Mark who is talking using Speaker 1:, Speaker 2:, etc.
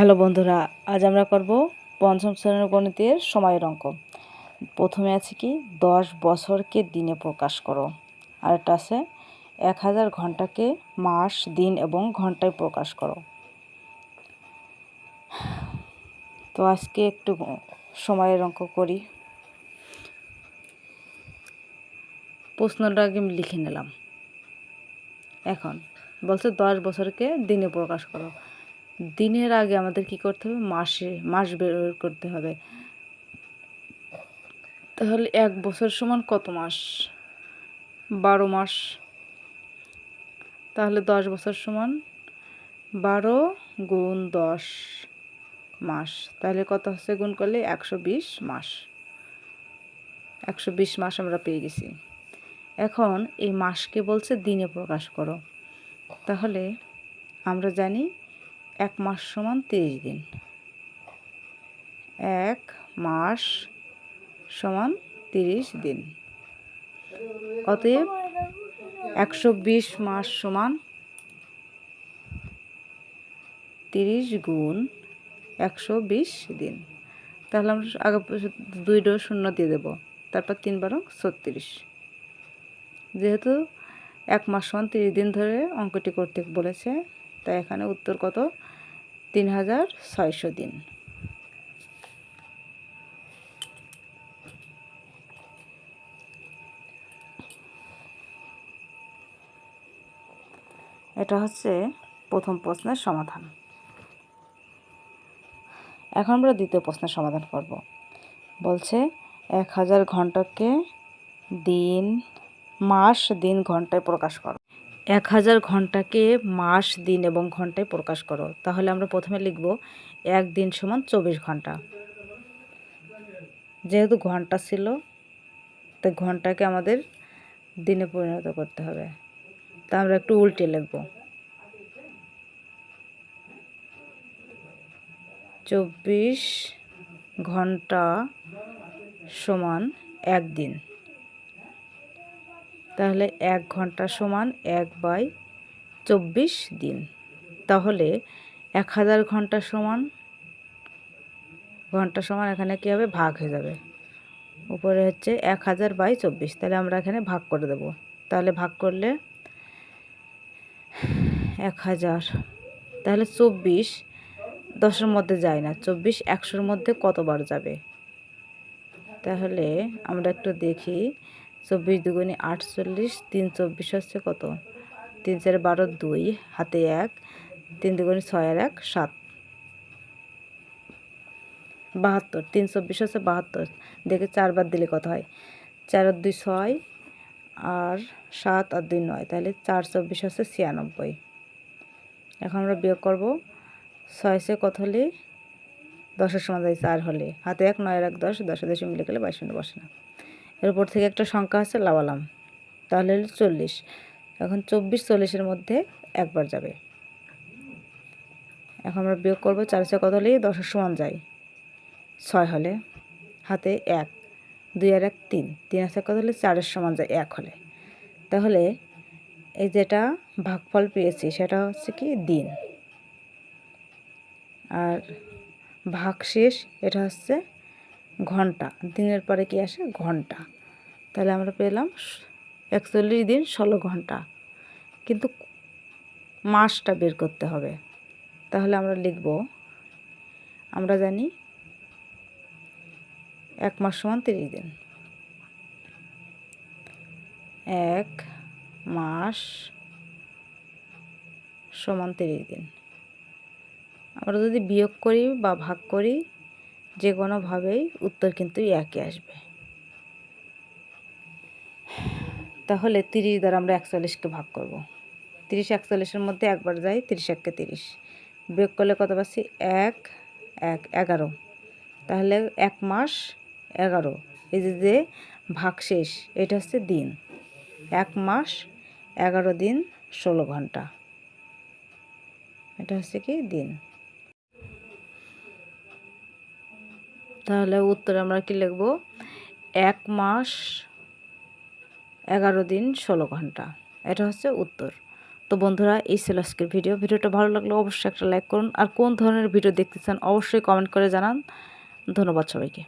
Speaker 1: Hello বন্ধুরা, আজ আমরা করব পঞ্চম শ্রেণির গণিতের সময়ের অঙ্ক। প্রথমে আছে কি, দশ বছরকে দিনে প্রকাশ করো। আর একটা আছে, এক হাজার ঘন্টাকে মাস, দিন এবং ঘন্টায় প্রকাশ করো। তো আজকে একটু সময়ের অঙ্ক করি। প্রশ্নটা আগে আমি লিখে নিলাম। এখন, বলছে দশ বছরকে দিনে প্রকাশ করো। দিনের আগে আমাদের কি করতে হবে? মাসে, মাস বের করতে হবে। তাহলে এক বছর সমান কত মাস? বারো মাস। তাহলে দশ বছর সমান বারো গুণ দশ মাস। তাহলে কত হচ্ছে? গুণ করলে একশো বিশ মাস। একশো বিশ মাস আমরা পেয়ে গেছি। এখন এই মাসকে বলছে দিনে প্রকাশ করো। তাহলে আমরা জানি এক মাস সমান তিরিশ দিন। এক মাস সমান তিরিশ দিন। অতএব একশো বিশ মাস সমান তিরিশ গুণ একশো বিশ দিন। তাহলে আমরা আগে দুই ডো শূন্য দিয়ে দেবো, তারপর তিন বারো ছত্রিশ। যেহেতু এক মাস সমান তিরিশ দিন ধরে অঙ্কটি করতে বলেছে, তাই এখানে উত্তর কত? তিন হাজার ছয়শো দিন। এটা হচ্ছে প্রথম প্রশ্নের সমাধান। এখন আমরা দ্বিতীয় প্রশ্নের সমাধান করব। বলছে এক হাজার ঘন্টাকে দিন, মাস, দিন ঘন্টায় প্রকাশ করো। এক হাজার ঘন্টাকে মাস, দিন এবং ঘন্টায় প্রকাশ করো। তাহলে আমরা প্রথমে লিখব এক দিন সমান চব্বিশ ঘণ্টা। যেহেতু ঘণ্টা ছিল, তাই ঘন্টাকে আমাদের দিনে পরিণত করতে হবে। তা আমরা একটু উল্টে লিখব। চব্বিশ ঘণ্টা সমান একদিন। তাহলে এক ঘণ্টা সমান এক বাই চব্বিশ দিন। তাহলে এক হাজার ঘণ্টা সমান ঘণ্টা সমান এখানে কী হবে? ভাগ হয়ে যাবে। উপরে হচ্ছে এক হাজার বাই চব্বিশ। তাহলে আমরা এখানে ভাগ করে দেব। তাহলে ভাগ করলে এক হাজার। তাহলে চব্বিশ দশের মধ্যে যায় না। চব্বিশ একশোর মধ্যে কতবার যাবে? তাহলে আমরা একটু দেখি। চব্বিশ দুগুণে আটচল্লিশ, তিন চব্বিশ হচ্ছে কত? তিন চার বারো, দুই, হাতে এক, তিন দুগুণে ছয় আর এক, সাত। বাহাত্তর, তিন চব্বিশ হচ্ছে বাহাত্তর। দেখে চারবার দিলে কত হয়? চার আর দুই ছয় আর সাত আর দুই নয়। তাহলে চার চব্বিশ হচ্ছে ছিয়ানব্বই। এখন আমরা বিয়োগ করব। ছয় সে কত হলে? দশের সময় যায় চার হলে। হাতে এক, নয় এক, দশ। দশে দশে মিলে গেলে বাইশ মিনিট বসে না। এর উপর থেকে একটা সংখ্যা আছে লাগালাম তাহলে হলো চল্লিশ। এখন চব্বিশ চল্লিশের মধ্যে একবার যাবে। এখন আমরা বিয়োগ করব, চার ছয় কত হলেই দশের সমান যায়? ছয় হলে। হাতে এক। দুই আর এক, তিন। তিন আছে কত হলে? চারের সমান যায় এক হলে। তাহলে এই যেটা ভাগফল পেয়েছি, সেটা হচ্ছে কি দিন। আর ভাগশেষ, এটা হচ্ছে ঘণ্টা, দিনের পরে কি আসে? ঘণ্টা। তাহলে আমরা পেলাম একচল্লিশ দিন ষোলো ঘণ্টা। কিন্তু মাসটা বের করতে হবে। তাহলে আমরা লিখব, আমরা জানি এক মাস সমান তিরিশ দিন। এক মাস সমান তিরিশ দিন। আমরা যদি বিয়োগ করি বা ভাগ করি যে কোনোভাবেই উত্তর কিন্তু একই আসবে। তাহলে তিরিশ দ্বারা আমরা একচল্লিশকে ভাগ করব। তিরিশ একচল্লিশের মধ্যে একবার যাই, তিরিশ এককে তিরিশ। বিয়োগ করলে কত পাচ্ছি? এক এক, এগারো। তাহলে এক মাস এগারো। এই যে যে ভাগ শেষ, এটা হচ্ছে দিন। এক মাস এগারো দিন ষোলো ঘণ্টা। এটা হচ্ছে কি? দিন। তাহলে উত্তর আমরা কি লিখব? এক মাস এগারো দিন ষোলো ঘণ্টা। এটা হচ্ছে উত্তর। তো বন্ধুরা, এই ছিল আজকের ভিডিও। ভিডিওটা ভালো লাগলে অবশ্যই একটা লাইক করুন। আর কোন ধরনের ভিডিও দেখতে চান অবশ্যই কমেন্ট করে জানান। ধন্যবাদ সবাইকে।